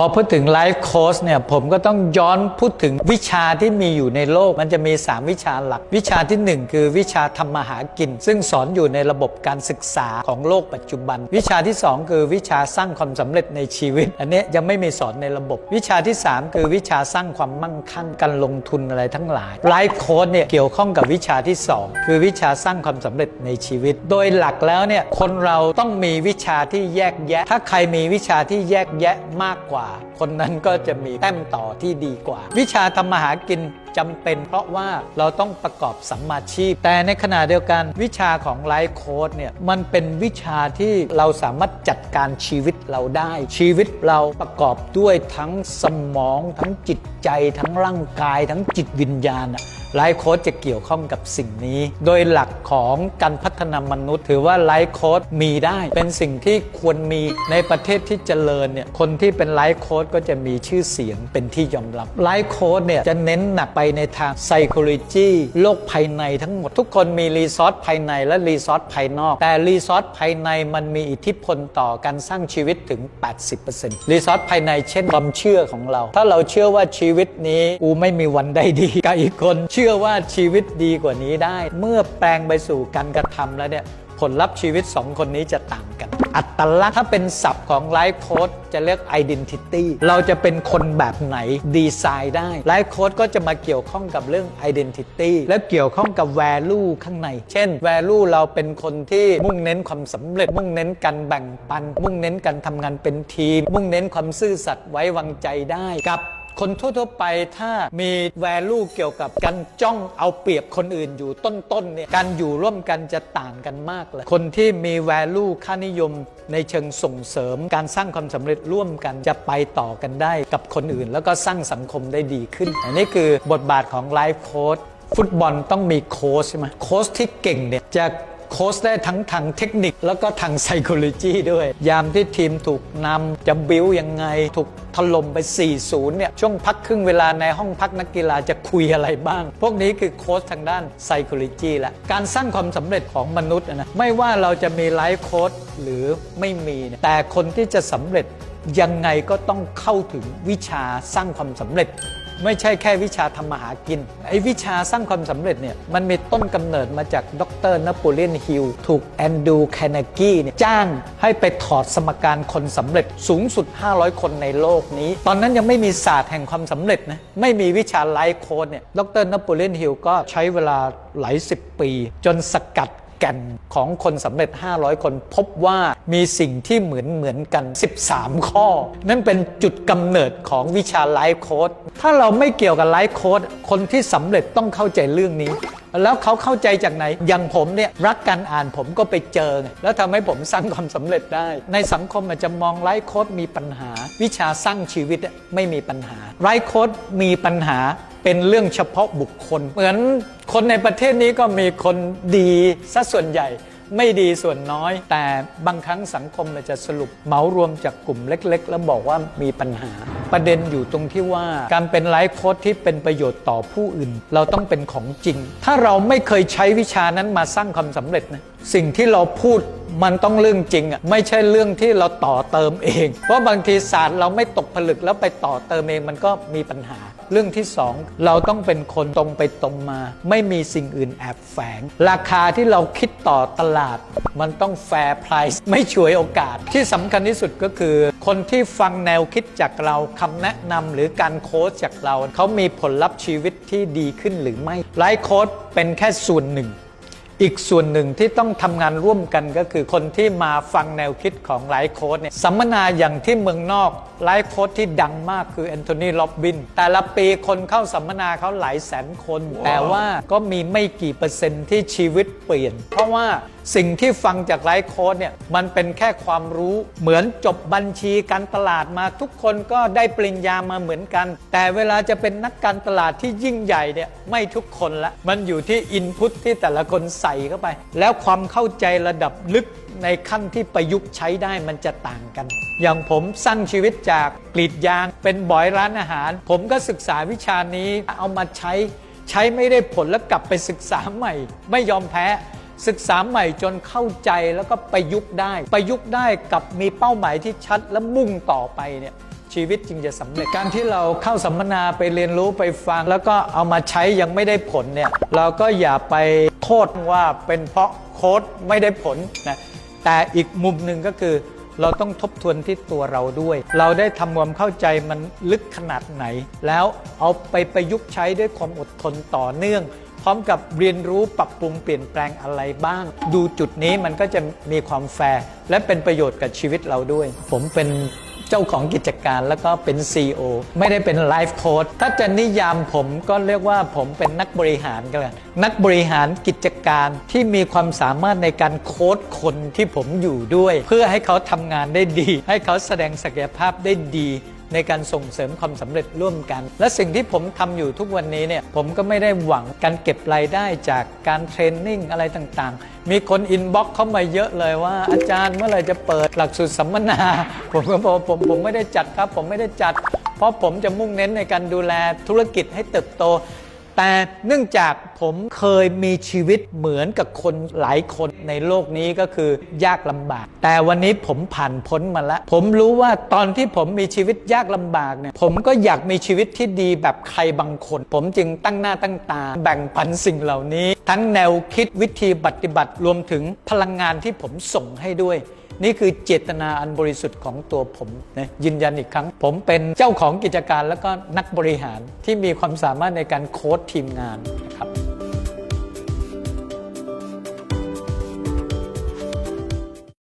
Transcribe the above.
พอพูดถึงไลฟ์โค้ชเนี่ยผมก็ต้องย้อนพูดถึงวิชาที่มีอยู่ในโลก มันจะมี 3 วิชาหลัก วิชาทีหนึ่1 คือวิชาทำมาหากิน ซึ่งสอนอยู่ในระบบการศึกษาของโลกปัจจุบัน วิชาที่ 2 คือวิชาสร้างความสำเร็จในชีวิต อันนี้ยังไม่มีสอนในระบบ วิชาที่ 3 คือวิชาสร้างความมั่งคั่งการลงทุนอะไรทั้งหลายไลฟ์โค้ชเนี่ยเกี่ยวข้องกับวิชาที่ 2 คือวิชาสร้างความสำเร็จในชีวิต โดยหลักแล้วเนี่ยคนเราต้องมีวิชาที่แยกแยะ ถ้าใครมีวิชาที่แยกแยะมากกว่าคนนั้นก็จะมีแต้มต่อที่ดีกว่า วิชาทำมาหากินจำเป็น เพราะว่าเราต้องประกอบสัมมาชีพ แต่ในขณะเดียวกันวิชาของไลฟ์โค้ดเนี่ยมันเป็นวิชาที่เราสามารถจัดการชีวิตเราได้ ชีวิตเราประกอบด้วยทั้งสมอง ทั้งจิตใจ ทั้งร่างกาย ทั้งจิตวิญญาณ ไลฟ์โค้ดจะเกี่ยวข้องกับสิ่งนี้ โดยหลักของการพัฒนามนุษย์ ถือว่าไลฟ์โค้ดมีได้ เป็นสิ่งที่ควรมีในประเทศที่เจริญเนี่ยคนที่เป็นไลฟ์โค้ดก็จะมีชื่อเสียงเป็นที่ยอมรับไลฟ์โค้ดเนี่ยจะเน้นหนักไปในทาง psychology โลกภายในทั้งหมด ทุกคนมีรีซอสภายในและรีซอสภายนอก แต่รีซอสภายในมันมีอิทธิพลต่อการสร้างชีวิตถึง 80%รีซอสภายในเช่นความเชื่อของเรา ถ้าเราเชื่อว่าชีวิตนี้กูไม่มีวันได้ดีกับอีกคนเชื่อว่าชีวิตดีกว่านี้ได้ เมื่อแปลงไปสู่การกระทำแล้วเนี่ยผลลัพธ์ชีวิต 2 คนนี้จะต่างกัน อัตลักษณ์ถ้าเป็นศัพท์ของไลฟ์โค้ดจะเรียก identity เราจะเป็นคนแบบไหนดีไซน์ได้ไลฟ์โค้ดก็จะมาเกี่ยวข้องกับเรื่อง identity และเกี่ยวข้องกับ value ข้างใน เช่น value เราเป็นคนที่มุ่งเน้นความสำเร็จ มุ่งเน้นการแบ่งปัน มุ่งเน้นการทำงานเป็นทีม มุ่งเน้นความซื่อสัตย์ไว้วางใจได้กับ คนทั่วๆไปถ้ามี value เกี่ยวกับการจ้องเอาเปรียบคนอื่นอยู่ต้นๆเนี่ยการอยู่ร่วมกันจะต่างกันมากเลย คนที่มี value ค่านิยมในเชิงส่งเสริม การสร้างความสำเร็จร่วมกันจะไปต่อกันได้กับคนอื่น แล้วก็สร้างสังคมได้ดีขึ้น อันนี้คือบทบาทของ life coach ฟุตบอลต้องมีโค้ชใช่ไหมโค้ชที่เก่งเนี่ยจะ โค้ชได้ทั้งทางเทคนิคแล้วก็ทาง psychology ด้วย ยามที่ทีมถูกนำจะบิวยังไง ถูกถล่มไป 4-0 เนี่ย ช่วงพักครึ่งเวลาในห้องพักนักกีฬาจะคุยอะไรบ้าง พวกนี้คือโค้ชทางด้าน psychology และการสร้างความสำเร็จของมนุษย์นะไม่ว่าเราจะมีไลฟ์โค้ชหรือไม่มีแต่คนที่จะสำเร็จยังไงก็ต้องเข้าถึงวิชาสร้างความสำเร็จ ไม่ใช่แค่วิชาทำมาหากิน ไอ้วิชาสร้างความสำเร็จเนี่ยมันมีต้นกำเนิดมาจากดรนโปเลียนฮิลถูกแอนดูแคนากีเนี่ยจ้างให้ไปถอดสมการคนสำเร็จสูงสุด 500 คนในโลกนี้ ตอนนั้นยังไม่มีศาสตร์แห่งความสำเร็จนะไม่มีวิชาไลฟ์โค้ดเนี่ยดรนโปเลียนฮิลก็ใช้เวลาหลายสิบปี จนสกัด แก่นของคนสำเร็จ 500 คนพบว่ามีสิ่งที่เหมือนเหมือนกัน 13 ข้อ นั่นเป็นจุดกำเนิดของวิชาไลฟ์โค้ดถ้าเราไม่เกี่ยวกับไลฟ์โค้ดคนที่สำเร็จต้องเข้าใจเรื่องนี้ แล้วเขาเข้าใจจากไหน อย่างผมเนี่ยรักการอ่านผมก็ไปเจอไงแล้วทำให้ผมสร้างความสำเร็จได้ ในสังคมอาจจะมองไลฟ์โค้ดมีปัญหา วิชาสร้างชีวิตไม่มีปัญหาไลฟ์โค้ดมีปัญหา เป็นเรื่องเฉพาะบุคคล เหมือนคนในประเทศนี้ก็มีคนดีซะส่วนใหญ่ไม่ดีส่วนน้อย แต่บางครั้งสังคมมันจะสรุปเหมารวมจากกลุ่มเล็ก ๆ แล้วบอกว่ามีปัญหา ประเด็นอยู่ตรงที่ว่าการเป็นไลฟ์โค้ดที่เป็นประโยชน์ต่อผู้อื่น เราต้องเป็นของจริง ถ้าเราไม่เคยใช้วิชานั้นมาสร้างความสำเร็จนะสิ่งที่เราพูดมันต้องเรื่องจริงอะไม่ใช่เรื่องที่เราต่อเติมเอง เพราะบางทีศาสตร์เราไม่ตกผลึกแล้วไปต่อเติมเองมันก็มีปัญหา เรื่องที่สองเราต้องเป็นคนตรงไปตรงมา ไม่มีสิ่งอื่นแอบแฝง ราคาที่เราคิดต่อตลาด มันต้องแฟร์ไพรซ์ไม่ช่วยโอกาสที่สำคัญที่สุดก็คือ คนที่ฟังแนวคิดจากเราคำแนะนำหรือการโค้ชจากเรา เขามีผลลัพธ์ชีวิตที่ดีขึ้นหรือไม่ไลฟ์โค้ชเป็นแค่ส่วนหนึ่ง อีกส่วนหนึ่งที่ต้องทำงานร่วมกันก็คือคนที่มาฟังแนวคิดของไลฟ์โค้ดเนี่ยสัมมนาอย่างที่เมืองนอกไลฟ์โค้ดที่ดังมากคือแอนโทนีโรบบิน แต่ละปีคนเข้าสัมมนาเขาหลายแสนคนแต่ว่าก็มีไม่กี่เปอร์เซ็นต์ที่ชีวิตเปลี่ยน เพราะว่าสิ่งที่ฟังจากไลฟ์โค้ดเนี่ยมันเป็นแค่ความรู้เหมือนจบบัญชีการตลาดมาทุกคนก็ได้ปริญญามาเหมือนกัน แต่เวลาจะเป็นนักการตลาดที่ยิ่งใหญ่เนี่ยไม่ทุกคนละมันอยู่ที่อินพุตที่แต่ละคนใส่เข้าไป แล้วความเข้าใจระดับลึกในขั้นที่ประยุกต์ใช้ได้มันจะต่างกัน อย่างผมสร้างชีวิตจากกรีดยางเป็นบอยร้านอาหาร ผมก็ศึกษาวิชานี้เอามาใช้ใช้ไม่ได้ผลแล้วกลับไปศึกษาใหม่ ไม่ยอมแพ้ศึกษาใหม่จนเข้าใจแล้วก็ประยุกต์ได้ ประยุกต์ได้กับมีเป้าหมายที่ชัดและมุ่งต่อไปเนี่ยชีวิตจึงจะสำเร็จการที่เราเข้าสัมมนาไปเรียนรู้ไปฟัง แล้วก็เอามาใช้ยังไม่ได้ผลเนี่ยเราก็อย่าไป โทษว่าเป็นเพราะโค้ดไม่ได้ผลนะแต่อีกมุมหนึ่งก็คือ เราต้องทบทวนที่ตัวเราด้วย เราได้ทำความเข้าใจมันลึกขนาดไหน แล้วเอาไปประยุกต์ใช้ด้วยความอดทนต่อเนื่อง พร้อมกับเรียนรู้ปรับปรุงเปลี่ยนแปลงอะไรบ้าง ดูจุดนี้มันก็จะมีความแฟร์และเป็นประโยชน์กับชีวิตเราด้วย ผมเป็น เจ้าของกิจการแล้วก็เป็น CEO ไม่ได้เป็นไลฟ์โค้ดถ้าจะนิยามผมก็เรียกว่าผมเป็นนักบริหารกันแหละนักบริหารกิจการที่มีความสามารถในการโค้ดคนที่ผมอยู่ด้วย เพื่อให้เขาทำงานได้ดี ให้เขาแสดงศักยภาพได้ดี ในการส่งเสริมความสำเร็จร่วมกัน และสิ่งที่ผมทำอยู่ทุกวันนี้เนี่ยผมก็ไม่ได้หวังการเก็บรายได้จากการเทรนนิ่งอะไรต่างๆ มีคนอินบ็อกเข้ามาเยอะเลยว่า อาจารย์เมื่อไหร่จะเปิดหลักสูตรสัมมนา ผมก็บอกผมผมไม่ได้จัดครับ ผมไม่ได้จัด เพราะผมจะมุ่งเน้นในการดูแลธุรกิจให้เติบโต แต่เนื่องจากผมเคยมีชีวิตเหมือนกับคนหลายคนในโลกนี้ก็คือยากลำบาก แต่วันนี้ผมผ่านพ้นมาแล้ว ผมรู้ว่าตอนที่ผมมีชีวิตยากลำบากเนี่ยผมก็อยากมีชีวิตที่ดีแบบใครบางคน ผมจึงตั้งหน้าตั้งตา แบ่งปันสิ่งเหล่านี้ ทั้งแนวคิดวิธีปฏิบัติรวมถึงพลังงานที่ผมส่งให้ด้วย นี่คือเจตนาอันบริสุทธิ์ของตัวผมนะยืนยันอีกครั้ง ผมเป็นเจ้าของกิจการแล้วก็นักบริหารที่มีความสามารถในการโค้ดทีมงาน